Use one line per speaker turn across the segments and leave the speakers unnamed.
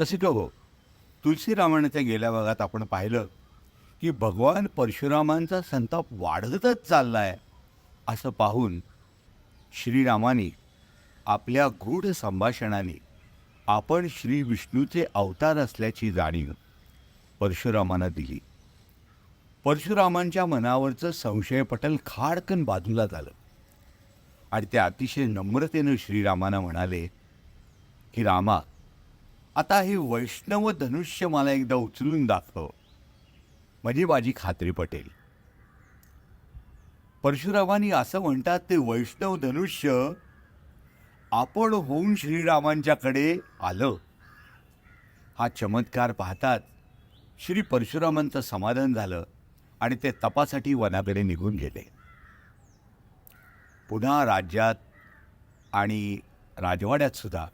जसे की हो? तुलसी रामायणाच्या गेल्या भागात आपण पाहिलं की भगवान परशुरामांचा संताप वाढतच चालला आहे असं पाहून श्रीरामाने आपल्या गूढ संभाषणाने आपण श्री विष्णूचे अवतार असल्याची जाणीव परशुरामांना दिली. परशुरामांच्या मनावरचं संशयपटल खाडकन बाजूला झालं. आणि ते अतिशय नम्रतेनं श्रीरामांना म्हणाले की रामा आता हे वैष्णव धनुष्य मला एकदा उचलून दाखव. म्हणजे माझी खात्री पटेल. परशुरामानी असं म्हणतात ते वैष्णव धनुष्य आपण होऊन श्रीरामांच्याकडे आलं. हा चमत्कार पाहतात श्री परशुरामांचं समाधान झालं आणि ते तपासाठी वनाकडे निघून गेले. पुन्हा राज्यात आणि राजवाड्यात सुद्धा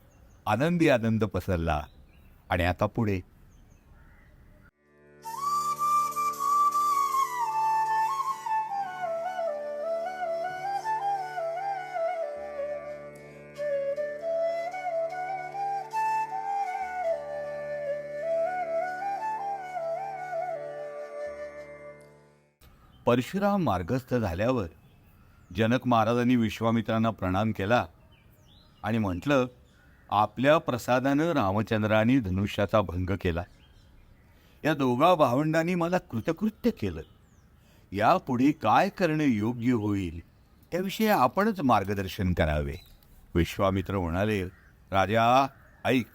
आनंदी आनंद पसरला. आणि आता पुढे. परशुराम मार्गस्थ झाल्यावर जनक महाराजांनी विश्वामित्रांना प्रणाम केला आणि म्हटलं आपल्या प्रसादानं रामचंद्राने धनुष्याचा भंग केला. या दोघा भावंडांनी मला कृतकृत्य केलं. यापुढे काय करणे योग्य होईल त्याविषयी आपणच मार्गदर्शन करावे. विश्वामित्र म्हणाले राजा ऐक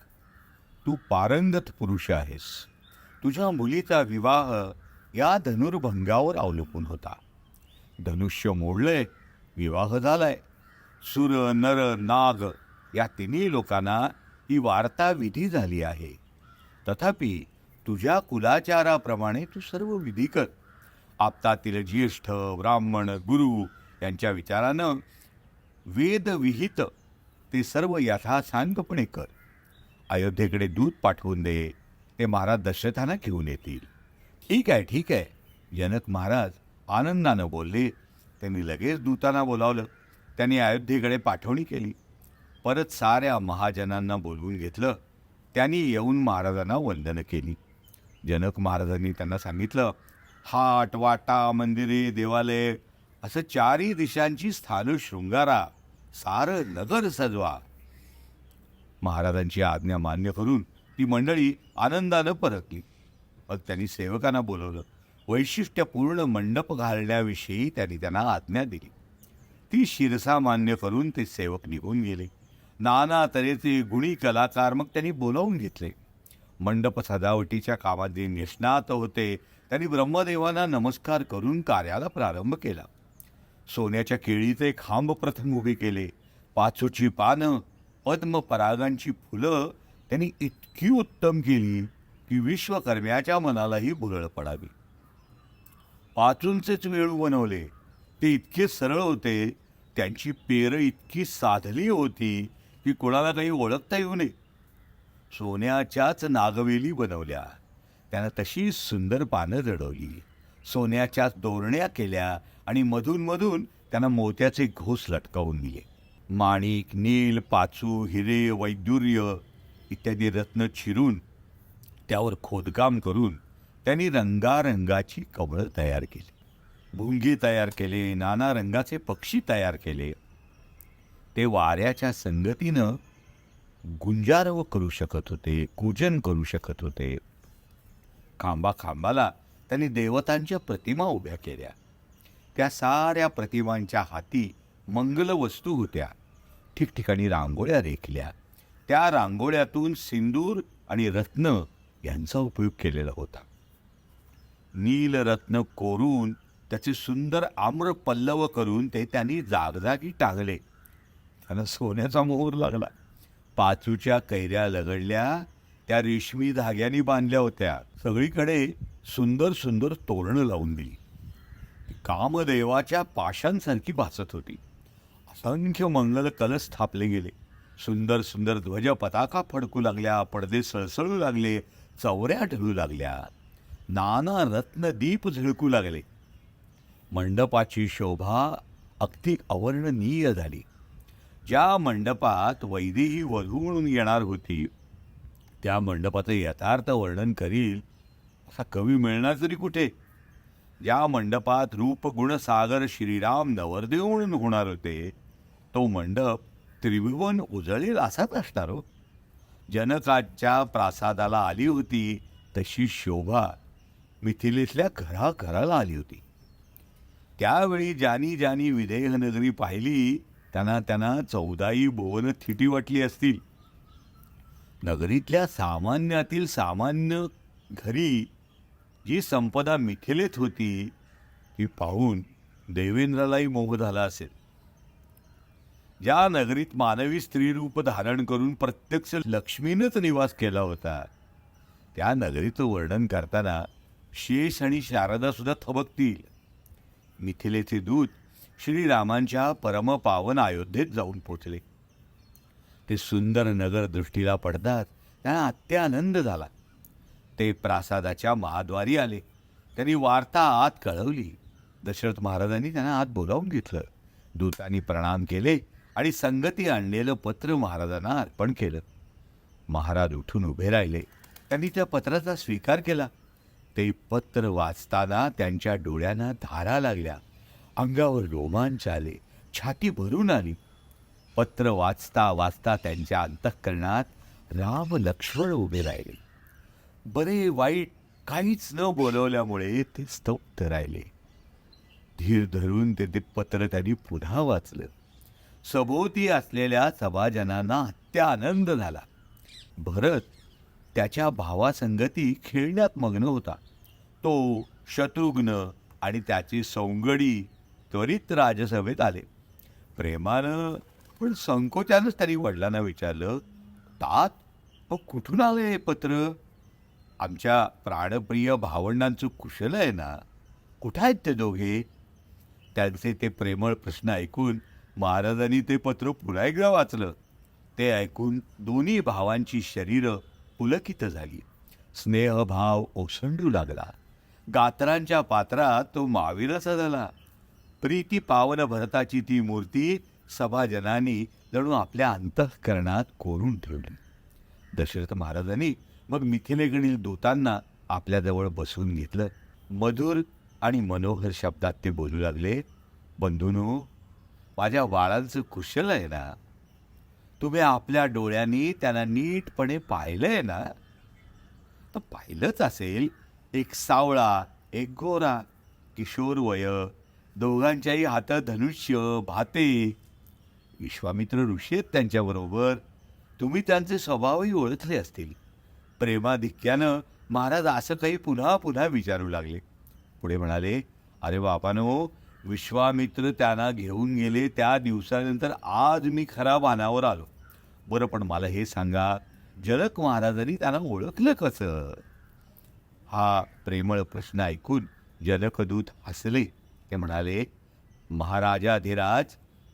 तू पारंगत पुरुष आहेस. तुझ्या मुलीचा विवाह या धनुर्भंगावर अवलंबून होता. धनुष्य मोडलंय विवाह झालाय. सुर नर नाग या तिन्ही लोकांना ही वार्ता विधी झाली आहे. तथापि तुझ्या कुलाचाराप्रमाणे तू सर्व विधी कर. आपतातील ज्येष्ठ ब्राह्मण गुरु यांच्या विचारानं वेदविहित ते सर्व यथासांगपणे कर. अयोध्येकडे दूध पाठवून दे ते महाराज दशरथांना घेऊन येतील. ठीक आहे ठीक आहे. जनक महाराज आनंदानं बोलले. त्यांनी लगेच दूतांना बोलावलं. त्यांनी अयोध्येकडे पाठवणी केली. परत साऱ्या महाजनांना बोलवून घेतलं. त्यांनी येऊन महाराजांना वंदनं केली. जनक महाराजांनी त्यांना सांगितलं हाट वाटा मंदिरे देवालय असं चारही दिशांची स्थानं शृंगारा सारं नगर सजवा. महाराजांची आज्ञा मान्य करून ती मंडळी आनंदानं परतली. मग त्यांनी सेवकांना बोलवलं. वैशिष्ट्यपूर्ण मंडप घालण्याविषयी त्यांनी त्यांना आज्ञा दिली. ती शिरसा मान्य करून ते सेवक निघून गेले. नाना तऱ्हेचे गुणी कलाकार मग त्यांनी बोलावून घेतले. मंडप सजावटीच्या कामात जे निष्णात होते. त्यांनी ब्रह्मदेवांना नमस्कार करून कार्याला प्रारंभ केला. सोन्याच्या केळीचे खांब प्रथम उभे केले. पाचूची पानं पद्म परागांची फुलं त्यांनी इतकी उत्तम केली की विश्वकर्म्याच्या मनालाही भुरळ पडावी. पाचूंचेच वेळू बनवले. ते इतके सरळ होते. त्यांची पेरं इतकी साधली होती. की कोणाला काही ओळखता येऊ नये. सोन्याच्याच नागवेली बनवल्या. त्यानं तशी सुंदर पानं जडवली. सोन्याच्याच दोरण्या केल्या आणि मधून मधून त्यांना मोत्याचे घोस लटकावून दिले. माणिक नील पाचू हिरे वैदुर्य इत्यादी रत्न चिरून त्यावर खोदकाम करून त्यांनी रंगारंगाची कमळं तयार केली. भुंगी तयार केले नाना रंगाचे पक्षी तयार केले. ते वाऱ्याच्या संगतीनं गुंजारव करू शकत होते कुजन करू शकत होते. खांबा खांबाला त्यांनी देवतांच्या प्रतिमा उभ्या केल्या. त्या साऱ्या प्रतिमांच्या हाती मंगल वस्तू होत्या. ठिकठिकाणी रांगोळ्या रेखल्या. त्या रांगोळ्यातून सिंदूर आणि रत्न यांचा उपयोग केलेला होता. नीलरत्न कोरून त्याचे सुंदर आम्र पल्लव करून ते त्यांनी जागजागी टांगले. त्यानं सोन्याचा मोहर लागला. पाचूच्या कैऱ्या लगडल्या त्या रेशमी धाग्यानी बांधल्या होत्या. सगळीकडे सुंदर सुंदर तोरणं लावून दिली. कामदेवाच्या पाशांसारखी भासत होती. असंख्य मंगल कलश स्थापले गेले. सुंदर सुंदर ध्वज पताका फडकू लागल्या पडदे सळसळू लागले चवऱ्या ढळू लागल्या. नाना रत्न दीप झळकू लागले. मंडपाची शोभा अगदी अवर्णनीय झाली. ज्या मंडपात वैदेही वधू म्हणून येणार होती त्या मंडपाचं यथार्थ वर्णन करील असा कवी मिळणार तरी कुठे? ज्या मंडपात रूपगुणसागर श्रीराम नवरदेव म्हणून होणार होते तो मंडप त्रिभुवन उजळेल असाच असणार हो जनकाच्या प्रासादाला आली होती तशी शोभा मिथिलेतल्या घराघराला आली होती. त्यावेळी ज्यानी ज्यानी विधेयनगरी पाहिली त्यांना त्यांना चौदाई बोवन थिटी वाटली असतील. नगरीतल्या सामान्यातील सामान्य घरी जी संपदा मिथिलेत होती ती पाहून देवेंद्रालाही मोह झाला असेल. ज्या नगरीत मानवी स्त्रीरूप धारण करून प्रत्यक्ष लक्ष्मीनंच निवास केला होता त्या नगरीचं वर्णन करताना शेष आणि शारदासुद्धा थबकतील. मिथिलेचे दूत श्रीरामांच्या परमपावन अयोध्येत जाऊन पोचले. ते सुंदर नगर दृष्टीला पडतात त्यांना अत्यानंद झाला. ते प्रासादाच्या महाद्वारी आले. त्यांनी वार्ता आत कळवली. दशरथ महाराजांनी त्यांना आत बोलावून घेतलं. दूतांनी प्रणाम केले आणि संगती आणलेलं पत्र महाराजांना अर्पण केलं. महाराज उठून उभे राहिले. त्यांनी त्या पत्राचा स्वीकार केला. ते पत्र वाचताना त्यांच्या डोळ्यांना धारा लागल्या. अंगावर रोमांच आले छाती भरून आली. पत्र वाचता वाचता त्यांच्या अंतःकरणात राम लक्ष्मण उभे राहिले. बरे वाईट काहीच न बोलवल्यामुळे ते स्तब्ध राहिले. धीर धरून ते ते पत्र त्यांनी पुन्हा वाचलं. सभोवती असलेल्या सभाजनांना अत्यानंद झाला. भरत त्याच्या भावासंगती खेळण्यात मग्न होता. तो शत्रुघ्न आणि त्याची सौंगडी त्वरित राजसभेत आले. प्रेमानं पण संकोचानंच त्यांनी वडिलांना विचारलं तात अहो, कुठून आलं हे पत्र? आमच्या प्राणप्रिय भावंडांचं कुशल आहे ना. कुठं आहेत ते दोघे? त्यांचे ते प्रेमळ प्रश्न ऐकून महाराजांनी ते पत्र पुन्हा एकदा वाचलं. ते ऐकून दोन्ही भावांची शरीरं पुलकित झाली. स्नेहभाव ओसंडू लागला. गात्रांच्या पात्रात तो माविराचा झाला. प्रीती पावन भरताची ती मूर्ती सभाजनांनी जणू आपल्या अंतःकरणात कोरून ठेवली. दशरथ महाराजांनी मग मिथिलेकडील दोतांना आपल्याजवळ बसवून घेतलं. मधुर आणि मनोहर शब्दात ते बोलू लागले बंधूनो माझ्या बाळांचं कुशल आहे ना? तुम्ही आपल्या डोळ्यांनी त्यांना नीटपणे पाहिलंय ना? तर पाहिलंच असेल एक सावळा एक गोरा किशोर वय दोघांच्याही हातात धनुष्य भाते. विश्वामित्र ऋषी आहेत त्यांच्याबरोबर तुम्ही त्यांचे स्वभावही ओळखले असतील. प्रेमाधिक्यानं महाराज असं काही पुन्हा पुन्हा विचारू लागले. पुढे म्हणाले अरे बापानो विश्वामित्र त्यांना घेऊन गेले त्या दिवसानंतर आज मी खरा वानावर आलो. बरं पण मला हे सांगा जनक महाराजांनी त्यांना ओळखलं कसं? हा प्रेमळ प्रश्न ऐकून जनकदूत हसले. ते म्हणाले महाराजाधिराज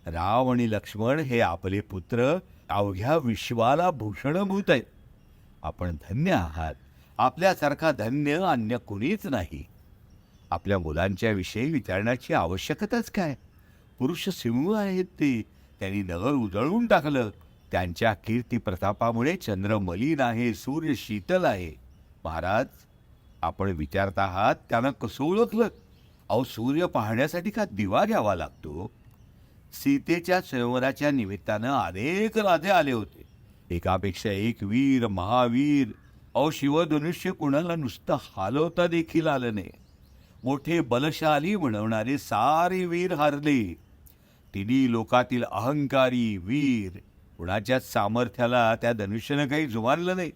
राव आणि लक्ष्मण हे आपले पुत्र अवघ्या विश्वाला भूषणभूत आहेत. आपण धन्य आहात. आपल्यासारखा धन्य अन्य कुणीच नाही. आपल्या मुलांच्या विषयी विचारण्याची आवश्यकताच काय? पुरुष सिंह आहेत ते. त्यांनी नगर उजळवून टाकलं. त्यांच्या कीर्ती प्रतापामुळे चंद्र मलिन आहे सूर्य शीतल आहे. महाराज आपण विचारत आहात त्यानं कसं ओळखलं? अहो सूर्य पाहण्यासाठी का दिवा घ्यावा लागतो? सीतेच्या स्वयंवराच्या निमित्तानं अनेक राधे आले होते. एकापेक्षा एक वीर महावीर. अहो शिवधनुष्य कुणाला नुसतं हालवता देखील आलं नाही. मोठे बलशाली म्हणवणारे सारे वीर हारले. तिन्ही लोकातील अहंकारी वीर. कुणाच्याच सामर्थ्याला त्या धनुष्यानं काही जुमानलं नाही.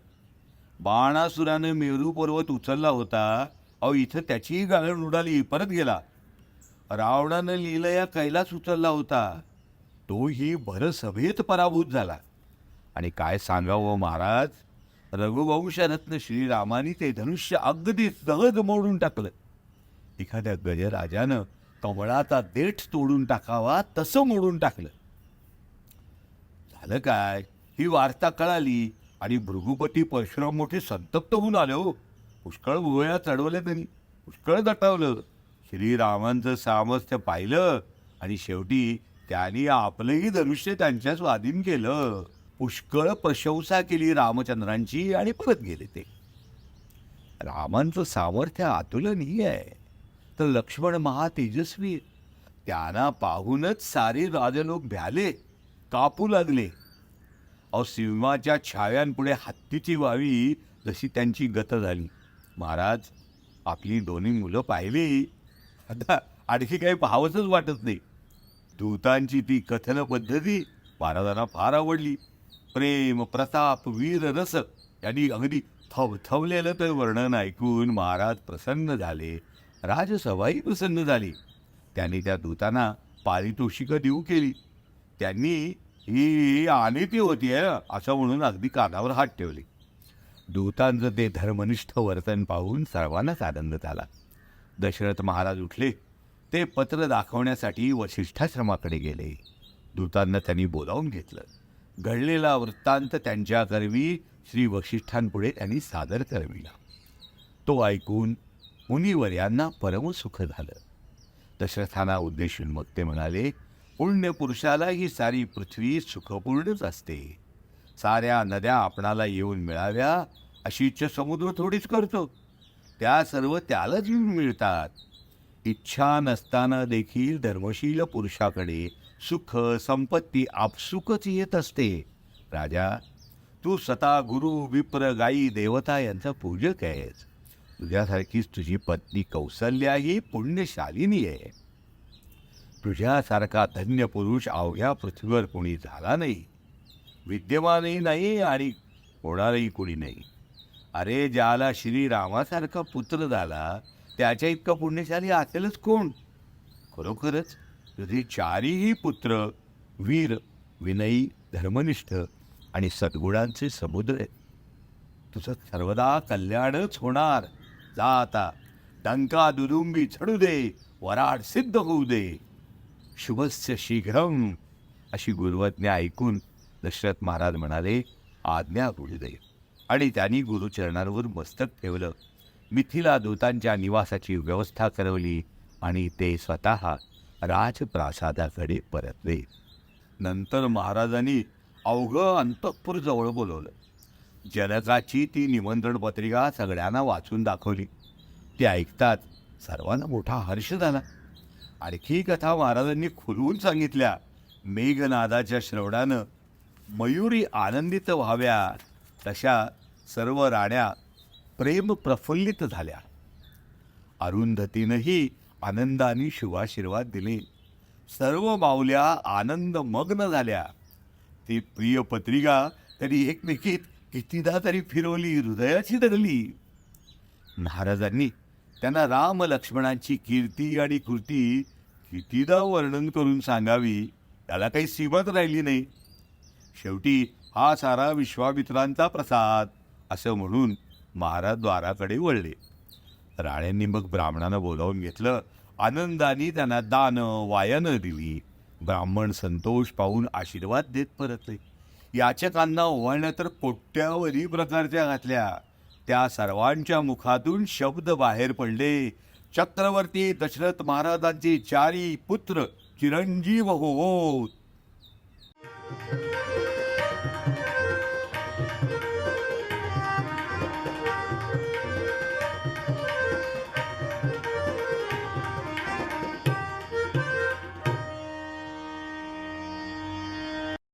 बाणासुरानं मेरू पर्वत उचलला होता. अहो इथं त्याचीही गाळण उडाली परत गेला. रावणानं लीलया कैलास उचलला होता. तोही भरसभेत पराभूत झाला. आणि काय सांगावं हो महाराज? रघुवंशरत्न श्रीरामाने ते धनुष्य अगदी सहज मोडून टाकलं. एखाद्या गजराजानं कमळाचा देठ तोडून टाकावा तसं मोडून टाकलं. झालं काय? ही वार्ता कळाली आणि भृगुपती परशुराम मोठे संतप्त होऊन आले हो. पुष्कळ भुवया चढवल्या त्यांनी. पुष्कळ दटावलं. श्रीरामांचं सामर्थ्य पाहिलं आणि शेवटी त्यांनी आपलंही धनुष्य त्यांच्या स्वाधीन केलं. पुष्कळ प्रशंसा केली रामचंद्रांची आणि परत गेले ते. रामांचं सामर्थ्य अतुलनीय आहे. तर लक्ष्मण महातेजस्वी तेजस्वी त्यांना पाहूनच सारे राजलोक भ्याले कापू लागले. अहो सिंहाच्या छाव्यांपुढे हत्तीची व्हावी जशी त्यांची गत झाली. महाराज आपली दोन्ही मुलं पाहिली. आता आणखी काही पाहावंच वाटत नाही. दूतांची ती कथन पद्धती महाराजांना फार आवडली. प्रेम प्रताप वीर रस यांनी अगदी थवथवलेलं ते वर्णन ऐकून महाराज प्रसन्न झाले. राजसभाही प्रसन्न झाली. त्यांनी त्या दूतांना पारितोषिकं देऊ केली. त्यांनी ही आनेती होती असं म्हणून अगदी कानावर हात ठेवले. दूतांचं ते धर्मनिष्ठ वर्तन पाहून सर्वांनाच आनंद झाला. दशरथ महाराज उठले. ते पत्र दाखवण्यासाठी वशिष्ठाश्रमाकडे गेले. दूतांना त्यांनी बोलावून घेतलं. घडलेला वृत्तांत त्यांच्याकरवी श्री वशिष्ठांपुढे त्यांनी सादर करविला. तो ऐकून मुनिवर्यांना परमसुख झालं. दशरथांना उद्देशून मग ते म्हणाले पुण्यपुरुषाला ही सारी पृथ्वी सुखपूर्णच असते. साऱ्या नद्या आपणाला येऊन मिळाव्या अशी इच्छा समुद्र थोडीच करतो. त्या सर्व त्यालाच येऊन मिळतात. इच्छा नसताना देखील धर्मशील पुरुषाकडे सुख संपत्ती आपसुकच येत असते. राजा तू स्वतः गुरु विप्र गायी देवता यांचा पूजक आहेस. तुझ्यासारखीच तुझी पत्नी कौसल्या ही पुण्यशालिनी आहे. तुझ्यासारखा धन्य पुरुष अवघ्या पृथ्वीवर कोणी झाला नाही. विद्यमानही नाही आणि होणारही कोणी नाही. अरे ज्याला श्रीरामासारखा पुत्र झाला त्याच्या इतका पुण्यशाली असेलच कोण? खरोखरच तुझे चारीही पुत्र वीर विनयी धर्मनिष्ठ आणि सद्गुणांचे समुद्र आहेत. तुझं सर्वदा कल्याणच होणार. जा आता डंका दुदुंबी चढू दे वराड सिद्ध होऊ दे. शुभस्य शीघ्रम अशी गुरुवज्ञा ऐकून दशरथ महाराज म्हणाले आज्ञा होऊ आणि त्यांनी गुरुचरणांवर मस्तक ठेवलं. मिथिला दूतांच्या निवासाची व्यवस्था करवली आणि ते स्वतः राजप्रासादाकडे परतले. नंतर महाराजांनी अवघं अंतःपूर जवळ बोलवलं. जनकाची ती निमंत्रण पत्रिका सगळ्यांना वाचून दाखवली. ते ऐकतात सर्वांना मोठा हर्ष झाला. आणखी कथा महाराजांनी खुलवून सांगितल्या मेघनादाच्या श्रवणानं मयुरी आनंदित व्हाव्या तशा सर्व राण्या प्रेम प्रफुल्लित झाल्या. अरुंधतीनंही आनंदाने शुभाशीर्वाद दिले. सर्व माऊल्या आनंदमग्न झाल्या. ती प्रिय पत्रिका तरी एकमेकीत कितीदा तरी फिरवली हृदयाची धरली महाराजांनी त्यांना राम लक्ष्मणांची कीर्ती आणि कृती कितीदा वर्णन करून सांगावी त्याला काही सीमत राहिली नाही. शेवटी हा सारा विश्वामित्रांचा प्रसाद असं म्हणून महाराज द्वाराकडे वळले. राळ्यांनी मग ब्राह्मणानं बोलावून घेतलं. आनंदाने त्यांना दान वायानं दिली. ब्राह्मण संतोष पाहून आशीर्वाद देत परतले. याचकांना ओवाळण्या तर कोट्यावधी प्रकारच्या घातल्या. त्या सर्वांच्या मुखातून शब्द बाहेर पडले. चक्रवर्ती दशरथ महाराजांचे चारी पुत्र चिरंजीव होत.